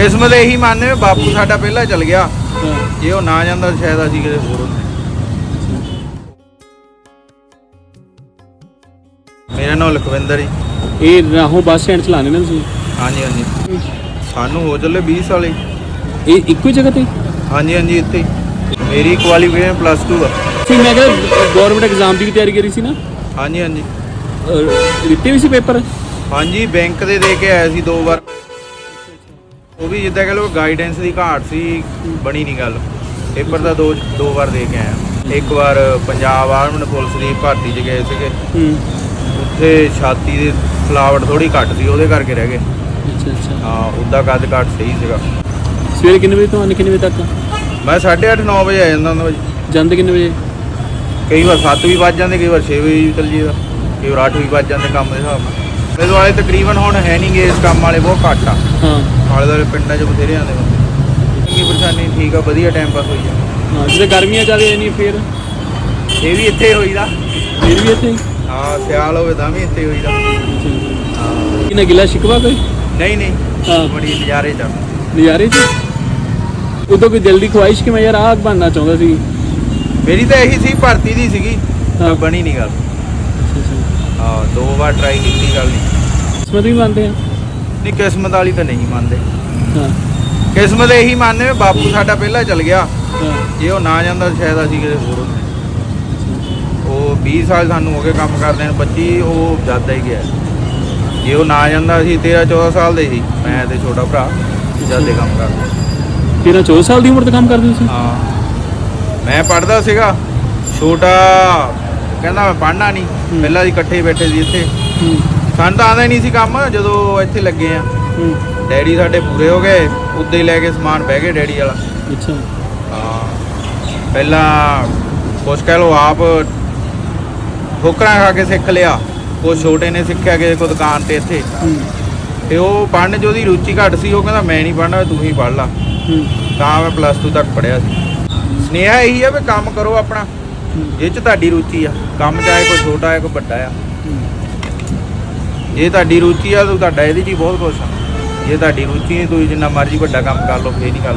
ਕਿਸਮਤ ਇਹੀ ਮੰਨਦੇ ਵੀ ਬਾਪੂ ਸਾਡਾ ਪਹਿਲਾਂ ਚਲ ਗਿਆ। ਹਾਂ। ਜੇ ਉਹ ਨਾ ਜਾਂਦਾ ਸ਼ਾਇਦ ਅਸੀਂ ਕਿਤੇ ਹੋਰ ਹੁੰਦੇ। ਮੇਰਾ ਨਾਮ ਲਖਵਿੰਦਰ ਜੀ। ਇਹ ਰਾਹੋਂ ਬੱਸ ਸਟੈਂਡ ਚਲਾਣੇ ਨਾ ਤੁਸੀਂ? ਹਾਂਜੀ ਹਾਂਜੀ। ਸਾਨੂੰ ਹੋ ਚੱਲੇ 20 ਸਾਲੇ ਇਹ ਇੱਕੋ ਹੀ ਜਗ੍ਹਾ ਤੇ? ਹਾਂਜੀ ਹਾਂਜੀ ਇੱਥੇ ਹੀ। ਮੇਰੀ ਕੁਆਲੀਫਿਕੇਸ਼ਨ ਪਲੱਸ 2 ਆ। ਸੀ ਮੈਂ ਕਿਹਾ ਗਵਰਨਮੈਂਟ ਐਗਜ਼ਾਮ ਦੀ ਵੀ ਤਿਆਰੀ ਕਰੀ ਸੀ ਨਾ? ਹਾਂਜੀ ਹਾਂਜੀ। ਦਿੱਤੇ ਵੀ ਸੀ ਪੇਪਰ? ਹਾਂਜੀ ਬੈਂਕ ਦੇ ਦੇ ਕੇ ਆਇਆ ਸੀ ਦੋ ਵਾਰ। ਉਹ ਵੀ ਜਿੱਦਾਂ ਕਹ ਲਓ ਗਾਈਡੈਂਸ ਦੀ ਘਾਟ ਸੀ ਬਣੀ ਨਹੀਂ ਗੱਲ। ਪੇਪਰ ਤਾਂ ਦੋ ਦੋ ਵਾਰ ਦੇ ਕੇ ਆਇਆ। ਇੱਕ ਵਾਰ ਪੰਜਾਬ ਆਰਮਡ ਪੁਲਿਸ ਦੀ ਭਰਤੀ 'ਚ ਗਏ ਸੀਗੇ। ਹੂੰ। ਉੱਥੇ ਛਾਤੀ ਦੇ ਫਲਾਵਟ ਥੋੜੀ ਘੱਟ ਸੀ ਉਹਦੇ ਕਰਕੇ ਰਹਿ ਗਏ। ਅੱਛਾ ਅੱਛਾ। ਹਾਂ ਉਹਦਾ ਕੱਦ ਘੱਟ ਸਹੀ ਸੀਗਾ। ਸਵੇਰੇ ਕਿੰਨੇ ਵਜੇ ਤੋਂ ਕਿੰਨੇ ਵਜੇ ਤੱਕ? ਮੈਂ 8:30 9 ਵਜੇ ਆ ਜਾਂਦਾ ਹੁੰਦਾ ਭਾਜੀ ਜਾਂਦੇ ਕਿੰਨੇ ਵਜੇ? ਕਈ ਵਾਰ 7 ਵੀ ਵੱਜ ਜਾਂਦੇ ਕਈ ਵਾਰ 6 ਵਜੇ ਵੀ ਚੱਲ ਜੀਦਾ ਕਈ ਵਾਰ 8 ਵੀ ਵੱਜ ਜਾਂਦੇ ਕੰਮ ਦੇ ਹਿਸਾਬ ਨਾਲ। ਮੇਰੇ ਵਾਲੇ ਤਕਰੀਬਨ ਹੁਣ ਹੈ ਨਹੀਂ ਗੇ ਇਸ ਕੰਮ ਵਾਲੇ ਬਹੁਤ ਘੱਟ ਆ। ਹਾਂ। ਆਲੇ ਦੁਆਲੇ ਪਿੰਡਾਂ 'ਚ ਬਥੇਰੇ ਆਉਂਦੇ ਬੰਦੇ। ਚੰਗੀ ਪਰੇਸ਼ਾਨੀ ਠੀਕ ਆ ਵਧੀਆ ਟਾਈਮ ਪਾਸ ਹੋਈ ਜਾਂਦਾ। ਹਾਂ ਜਦੋਂ ਗਰਮੀਆਂ ਚੱਲਦੀਆਂ ਨਹੀਂ ਫੇਰ? ਇਹ ਵੀ ਇੱਥੇ ਹੋਈਦਾ। ਫੇਰ ਵੀ ਇੱਥੇ? ਹਾਂ ਸਿਆਲ ਹੋਵੇ ਤਾਂ ਵੀ ਇੱਥੇ ਹੋਈਦਾ। ਹਾਂ। ਕਿੰਨਾ ਗਿਲਾ ਸ਼ਿਕਵਾ ਕੋਈ? ਨਹੀਂ ਨਹੀਂ। ਹਾਂ। ਬੜੀ ਨਜ਼ਾਰੇ ਚ ਆ। ਨਜ਼ਾਰੇ ਚ? ਉਦੋਂ ਕੋਈ ਦਿਲ ਦੀ ਖੁਆਇਸ਼ ਕਿ ਮੈਂ ਯਾਰ ਆਹ ਬਣਨਾ ਚਾਹੁੰਦਾ ਸੀ? ਮੇਰੀ ਤਾਂ ਇਹੀ ਸੀ ਭਰਤੀ ਦੀ ਸੀਗੀ। ਹਾਂ। ਬਣੀ ਨਹੀਂ ਗੱਲ। ਹਾਂ ਦੋ ਵਾਰ ਟਰਾਈ ਕੀਤੀ ਗੱਲ ਨਹੀਂ ਕਿਸਮਤ ਵੀ ਮੰਨਦੇ ਆ? ਨਹੀਂ ਕਿਸਮਤ ਵਾਲੀ ਤਾਂ ਨਹੀਂ ਮੰਨਦੇ। ਹਾਂ। ਕਿਸਮਤ ਇਹੀ ਮੰਨਦੇ ਵੀ ਬਾਪੂ ਸਾਡਾ ਪਹਿਲਾਂ ਚਲ ਗਿਆ। ਜੇ ਉਹ ਨਾ ਜਾਂਦਾ ਤਾਂ ਸ਼ਾਇਦ ਅਸੀਂ ਕਿਤੇ ਹੋਰ ਹੁੰਦੇ। ਉਹ 20 ਸਾਲ ਸਾਨੂੰ ਹੋ ਗਏ ਕੰਮ ਕਰਦੇ ਨੂੰ 25 ਉਹ ਜ਼ਿਆਦਾ ਹੀ ਗਿਆ। ਜੇ ਉਹ ਨਾ ਜਾਂਦਾ ਅਸੀਂ 13 14 ਸਾਲ ਦੇ ਸੀ ਮੈਂ ਤੇ ਛੋਟਾ ਭਰਾ ਜ਼ਿਆਦਾ ਕੰਮ ਕਰਦੇ। ਤੇਰਾ 14 ਸਾਲ ਦੀ ਉਮਰ ਤੇ ਕੰਮ ਕਰਦੇ ਸੀ ਹਾਂ। ਮੈਂ ਪੜਦਾ ਸੀਗਾ ਛੋਟਾ ਕਹਿੰਦਾ ਮੈਂ ਪੜਨਾ ਨਹੀਂ। ਪਹਿਲਾਂ ਅਸੀਂ ਇਕੱਠੇ ਹੀ ਬੈਠੇ ਸੀ ਇੱਥੇ। ਹੂੰ। ਸਾਨੂੰ ਤਾਂ ਆਉਂਦਾ ਹੀ ਨਹੀਂ ਸੀ ਕੰਮ ਜਦੋਂ ਇੱਥੇ ਲੱਗੇ ਆ। ਹੂੰ। ਡੈਡੀ ਸਾਡੇ ਪੂਰੇ ਹੋ ਗਏ ਉੱਦੇ ਹੀ ਲੈ ਕੇ ਸਮਾਨ ਬਹਿ ਗਏ ਡੈਡੀ ਵਾਲਾ। ਅੱਛਾ। ਹਾਂ। ਪਹਿਲਾਂ ਕੁਛ ਕਹਿ ਲਓ ਆਪ ਠੋਕਰਾਂ ਖਾ ਕੇ ਸਿੱਖ ਲਿਆ। ਕੁਛ ਛੋਟੇ ਨੇ ਸਿੱਖਿਆ ਕਿਸੇ ਕੋ ਦੁਕਾਨ ਤੇ ਇੱਥੇ। ਹੂੰ। ਤੇ ਉਹ ਪੜ੍ਹਨ 'ਚ ਉਹਦੀ ਰੁਚੀ ਘੱਟ ਸੀ ਉਹ ਕਹਿੰਦਾ ਮੈਂ ਨਹੀਂ ਪੜ੍ਹਨਾ ਤੂੰ ਹੀ ਪੜ੍ਹ ਲਾ। ਹੂੰ। ਤਾਂ ਮੈਂ ਪਲੱਸ 2 ਤੱਕ ਪੜ੍ਹਿਆ ਸੀ। ਸਨੇਹਾ ਇਹੀ ਆ ਵੀ ਕੰਮ ਕਰੋ ਆਪਣਾ। ਇਹ 'ਚ ਤੁਹਾਡੀ ਰੁਚੀ ਆ। ਕੰਮ ਚਾਹੇ ਕੋਈ ਛੋਟਾ ਹੈ ਕੋਈ ਵੱਡਾ ਆ। ਜੇ ਤੁਹਾਡੀ ਰੁਚੀ ਆ ਤਾਂ ਤੁਹਾਡਾ ਇਹਦੇ 'ਚ ਹੀ ਬਹੁਤ ਕੁਛ ਆ। ਜੇ ਤੁਹਾਡੀ ਰੁਚੀ ਨਹੀਂ, ਤੁਸੀਂ ਜਿੰਨਾ ਮਰਜ਼ੀ ਵੱਡਾ ਕੰਮ ਕਰ ਲਓ, ਫੇਰ ਨਹੀਂ ਗੱਲ